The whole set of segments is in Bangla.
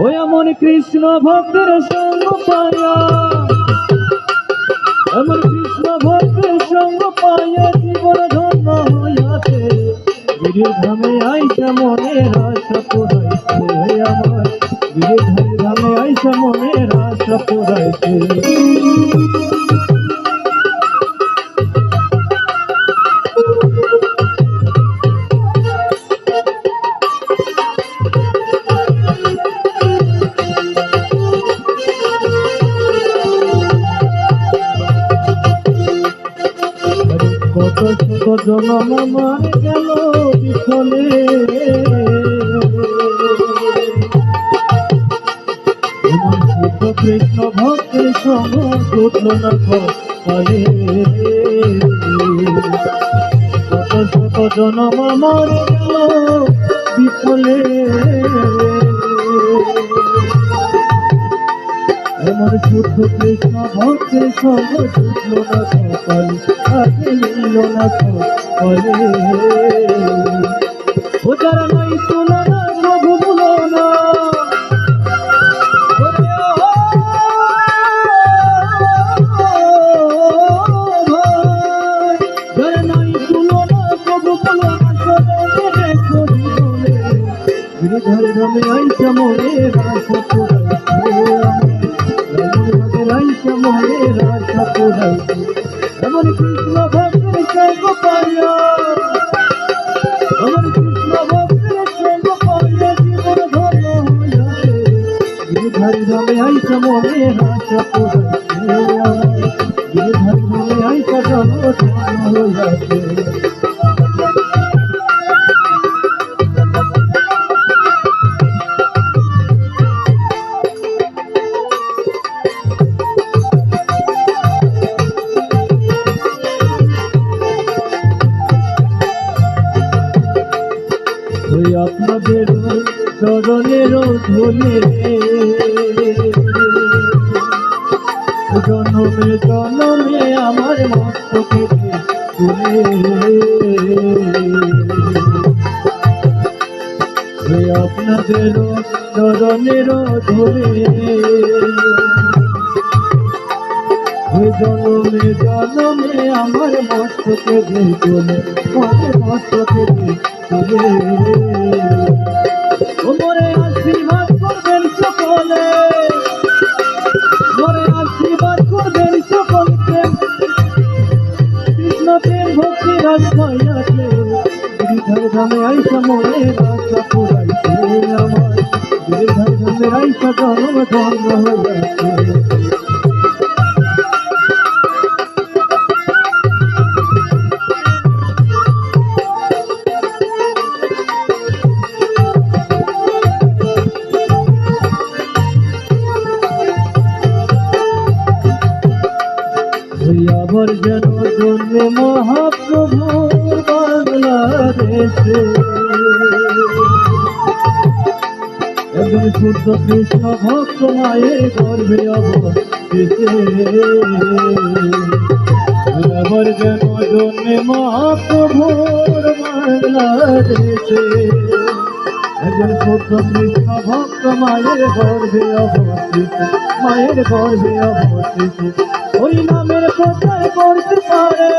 ওই এমন কৃষ্ণ ভক্তের সঙ্গ পায়া এমন কৃষ্ণ ভক্তের সঙ্গ পায়া জীবন ধন্য হইয়াছে। গিরির ধামে আইসা মনের আশা পুরাইছে আমার। গিরির ধামে আইসা আশা পুরাইছে জনম আমার গেল বিফলে। কৃষ্ণ ভক্তের সঙ্গ জনম আমার গেল বিফলে। এমন শুদ্ধ কৃষ্ণ, ভক্তের সঙ্গ জুটল না কপাল আগে মিলল না কপালে ও নাই তুলনা আইসা মনে রাখো মনে রাখা পুরাইছে এমন কৃষ্ণ ভক্তের সঙ্গ পাইয়া এমন কৃষ্ণ ভক্তের সঙ্গ পাইয়া জীবন ধন্য হইয়াছে গিরিধার ধামে আইসা মনে রাখা পুরাইছে গিরিধার ধামে আইসা ধন্য হইয়াছে ওই আপনাদের চরণের ধুলে জনমে জনমে আমার মস্তকে তুলে আপনাদের চরণের ধুলে ওই জনমে জনমে আমার মস্তকে তুলে আমার মস্তকে তুলে ওমরে আশীর্বাদ করবেন সকলে, ওমরে আশীর্বাদ করবেন সকলকে। কৃষ্ণ ভক্তি রাজ হইয়াছে গিরিধার ধামে আইসা মনে রাস্তা পুরাইছে আমার। গিরিধার ধামে আইসা জন্ম ধন্য হইয়াছে। আবার যেন জন্মে মহাপ্রভু বাংলাদেশে। একজন শুদ্ধ কৃষ্ণ ভক্ত মায়ের গর্ভে অবস্থিতে। আবার যেন জন্মে মহাপ্রভুর বাংলাদেশে। একজন শুদ্ধ কৃষ্ণ ভক্ত মায়ের গর্ভে অবস্থিত। মায়ের গর্ভে অবস্থিত। ওই নামের প্রচার করতে পারে?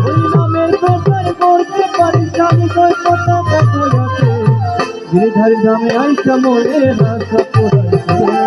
ওই নামের প্রচার করতে পারি স্বামী কই কত কত আছে গিরিধার আইসা মনে না পোড়াইছে